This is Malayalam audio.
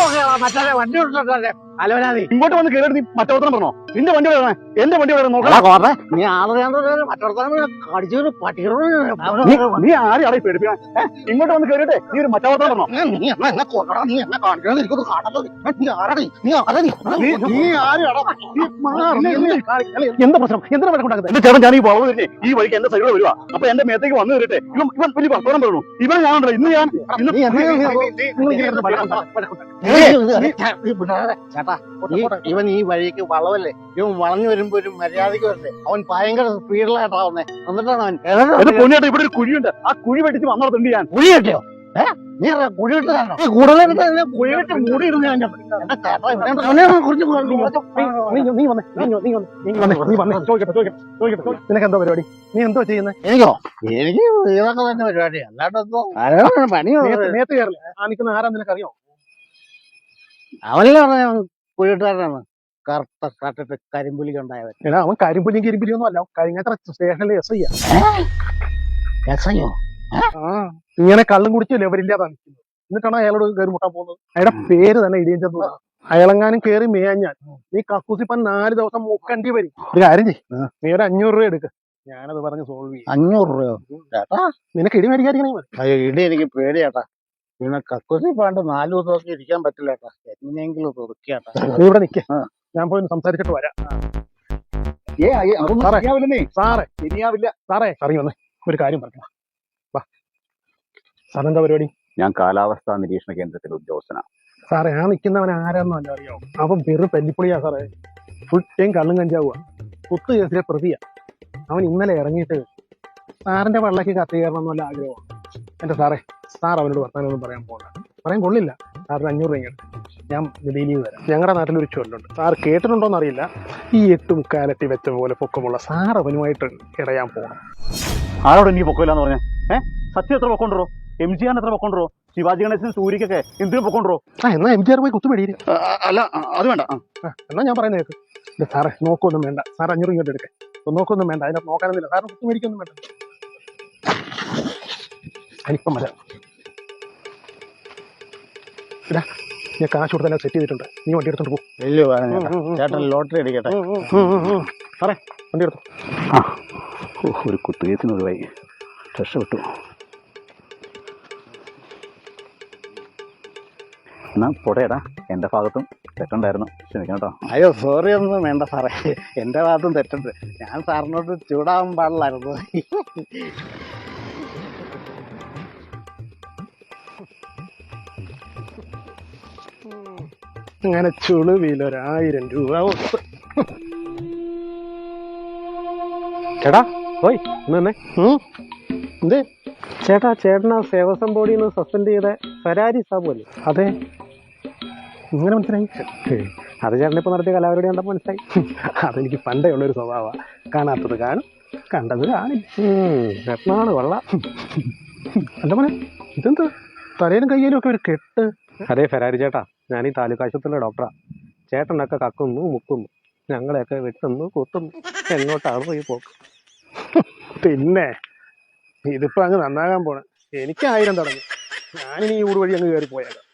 રહ્યો છે આ વધારે વાંધો થતો ഇങ്ങോട്ട് വന്ന് കയറി നീ മറ്റവർത്തനം പറഞ്ഞോ നിന്റെ വണ്ടി വരണേ എന്റെ വണ്ടി വരണം നോക്കണം നീ പട്ടികളോട് നീ നീ ആരും അടയി പേടിപ്പിക്കാൻ ഇങ്ങോട്ട് വന്ന് കയറിട്ടെ നീ ഒരു മറ്റവർത്തനം പറഞ്ഞോ നീ എന്നെ എന്നെ കൊല്ലടാ നീ എന്നെ കാണിക്കണം എനിക്കൊന്ന് കാണല്ലോ നീ ആരാടി നീ ആരാ നീ ആരാടാ? എന്താ പ്രശ്നം എന്താ വഴക്കുണ്ടാക്കുന്നത് എന്റെ ചേട്ടൻ ഞാൻ ഈ വളവ് തന്നെ ഈ വഴിക്ക് എന്റെ സൈഡിൽ വരുവാ അപ്പൊ എന്റെ മേത്തേക്ക് വന്നു കയറിട്ടെ ഇവൻ ഇവൻ വലിയ വർത്തമാനം പറഞ്ഞു ഇവൻ ഞാനുണ്ടല്ലോ ഇന്ന് ഞാൻ ഇന്ന് ഇവൻ ഈ വഴിക്ക് വളവല്ലേ? ഇവൻ വളഞ്ഞു വരുമ്പോ ഒരു മര്യാദയ്ക്ക് വരണ്ടേ അവൻ ഭയങ്കര സ്പീഡിലായിട്ടാ വന്നേ. എന്നിട്ടാണ് അവൻ ഇവിടെ ഒരു കുഴിയുണ്ട്. ആ കുഴി വെട്ടിച്ച് വന്നോടത്തുണ്ട് ഞാൻ കുഴി കെട്ടിയോ നീ കുഴി ഞാൻ. നിനക്ക് എന്തോ പരിപാടി? നീ എന്തോ ചെയ്യുന്നത് എനിക്കോ? എനിക്ക് ഇതൊക്കെ തന്നെ പരിപാടി അല്ലാണ്ടോ പണിയുള്ളത് നേരത്തെ കയറില്ല? ആ നിൽക്കുന്ന ആരാ നിനക്കറിയോ? അവനല്ലേ പറഞ്ഞ കുഴിട്ടാരനാണ് കറുത്ത കട്ടിട്ട് കരിമ്പുലിക്ക് ഉണ്ടായവൻ. എടാ അവൻ കരിമ്പുലിയും കരിമ്പുലിയൊന്നും അല്ല കഴിഞ്ഞത്ര സ്റ്റേഷനിലെ എസ് ഐ ആ ഇങ്ങനെ കള്ളും കുടിച്ച് ലെവലില്ലാതെ നിൽക്കുന്നത് എന്നിട്ടാണ് അയാളോട് കയറി മുട്ടാൻ പോകുന്നത്. അയാളുടെ പേര് തന്നെ ഇടിയഞ്ചെന്ന് അയാളെങ്ങാനും കയറി മേഞ്ഞാൽ നീ കക്കൂസിപ്പൻ നാല് ദിവസം മുക്കണ്ടി വരും. ഒരു കാര്യം ചെയ് നീ ഒരു അഞ്ഞൂറ് രൂപ എടുക്ക്. ഞാനത് പറഞ്ഞ് സോൾവ് ചെയ്യും. അഞ്ഞൂറ് രൂപയോ? ചേട്ടാ നിനക്ക് ഇടി മേടിക്കാതിരിക്കണേ ഇടി എനിക്ക് പേടിയാട്ടാ. പിന്നെ കക്കുസി പാണ്ട് നാല് ദിവസമൊക്കെ ഇരിക്കാൻ പറ്റില്ല ചേട്ടാ എങ്ങനെയെങ്കിലും ഒതുക്കിയാട്ടാ. നീ ഇവിടെ നിൽക്കേ. ഞാൻ പോയി ഒന്ന് സംസാരിച്ചിട്ട് വരാം. ഏ അതൊന്നും സാറേ. ശരിയാവില്ലെന്നേ. സാറേ. ശരിയാവില്ല. സാറേ അറിയ വന്നേ. ഒരു കാര്യം പറഞ്ഞു വാ. സാറെന്താ പരിപാടി? ഞാൻ കാലാവസ്ഥാ നിരീക്ഷണ കേന്ദ്രത്തിലെ ഉദ്യോഗസ്ഥനാണ് സാറേ ആ നിൽക്കുന്നവൻ ആരാന്നോ അല്ല അറിയാവോ അവൻ വെറും പെല്ലിപ്പൊളിയാ സാറേ. ഫുൾ ടൈം കള്ളും കഞ്ചാവുക കുത്തു കേസിലെ പ്രതിയാ. അവൻ ഇന്നലെ ഇറങ്ങിയിട്ട് സാറിന്റെ വള്ളക്ക് കത്തി കയറണം എന്നുള്ള ആഗ്രഹമാണ് എന്റെ സാറേ സാർ അവനോട് വർത്താനൊന്നും പറയാൻ പോകണ്ട പറയാൻ കൊള്ളില്ല. സാറിന് അഞ്ഞൂറ് രൂപ. ഞാൻ ഡെയിലി തരാം ഞങ്ങളുടെ നാട്ടിൽ ഒരു ചൊല്ലുണ്ട്. സാർ കേട്ടിട്ടുണ്ടോ അറിയില്ല ഈ എട്ട് മുക്കാലത്തി വെച്ച പോലെ പൊക്കമുള്ള സാർ അവനുമായിട്ട് ഇടയാൻ പോകണം ആരോട് എനിക്ക് പൊക്കമില്ലാന്ന് പറഞ്ഞേ? ഏഹ് സത്യം എത്ര പൊക്കോണ്ടോ എം ജി ആർ എത്ര പൊക്കോണ്ടോ ശിവാജി ഗണേശൻ സൂര്യക്കൊക്കെ എന്തിനും പൊക്കോണ്ടോ ആ എന്നാ എം ജി ആർ പോയി കുത്തുപിടിയില്ല അല്ല അത് വേണ്ട ആ. എന്നാ ഞാൻ പറയുന്നത് കേൾക്കും സാറേ നോക്കൊന്നും വേണ്ട. സാർ അഞ്ഞൂറ് ഇങ്ങോട്ട് എടുക്കേ. നോക്കൊന്നും വേണ്ട. അതിനകത്ത് നോക്കാനൊന്നുമില്ല. സാറിന് കുത്തുമേടിക്കൊന്നും വേണ്ട. അനിപ്പം വരാം. ഇടാ ഞാൻ കാശ് കൊടുത്ത് തന്നെ സെറ്റ് ചെയ്തിട്ടുണ്ട്. നീ വണ്ടി എടുത്തോണ്ട് പോകും വലിയ വേണം ചേട്ടൻ ലോട്ടറി അടിക്കട്ടെ. പറ വണ്ടി എടുത്തു. ആ. ഒരു വൈ ഒഴിവായി. രക്ഷപ്പെട്ടു എന്നാ പൊടയടാ എന്റെ ഭാഗത്തും തെറ്റുണ്ടായിരുന്നു. ക്ഷമിക്കണം കേട്ടോ. അയ്യോ സോറി ഒന്നും വേണ്ട സാറേ. എന്റെ ഭാഗത്തും തെറ്റുണ്ട്. ഞാൻ സാറിനോട് ചൂടാവാൻ പാടില്ലായിരുന്നു. അങ്ങനെ ചുളുവിൽ ഒരായിരം രൂപ. ചേട്ടാ ഓയ് ഇന്ന് എന്തേ? ചേട്ടാ ചേട്ടനാ ദേവസ്വം ബോർഡിൽ നിന്ന് സസ്പെൻഡ് ചെയ്ത ഫരാരി സാബു അല്ലേ? അതെ. ഇങ്ങനെ മനസ്സിലായി. അത് ചേട്ടൻ ഇപ്പൊ നടത്തിയ കലാപരിപാടി കണ്ടപ്പോൾ മനസ്സിലായി. അതെനിക്ക് പണ്ടേ ഉള്ളൊരു സ്വഭാവമാണ് കാണാത്തത് കാണും കണ്ടത് കാണില്ല. ചേട്ടനാണ് കൊള്ളാം അല്ല മോനെ? ഇതെന്ത്? തലയിലും കയ്യിലും ഒക്കെ ഒരു കെട്ട്. അതെ ഫെരാരി ചേട്ടാ. ഞാൻ ഈ താലൂക്ക് ആശുപത്രിയിലെ ഡോക്ടറാ ചേട്ടനൊക്കെ കക്കുന്നു മുക്കുന്നു. ഞങ്ങളെയൊക്കെ വെട്ടുന്നു കുത്തുന്നു. എങ്ങോട്ടാണ് പോയി പോക്ക്. പിന്നെ ഇതിപ്പോ അങ്ങ് നന്നാകാൻ പോണേ. എനിക്ക് ആയിരം തുടങ്ങി. ഞാനിനി ഈ ഊട് വഴി അങ്ങ് കയറി പോയേക്കാം.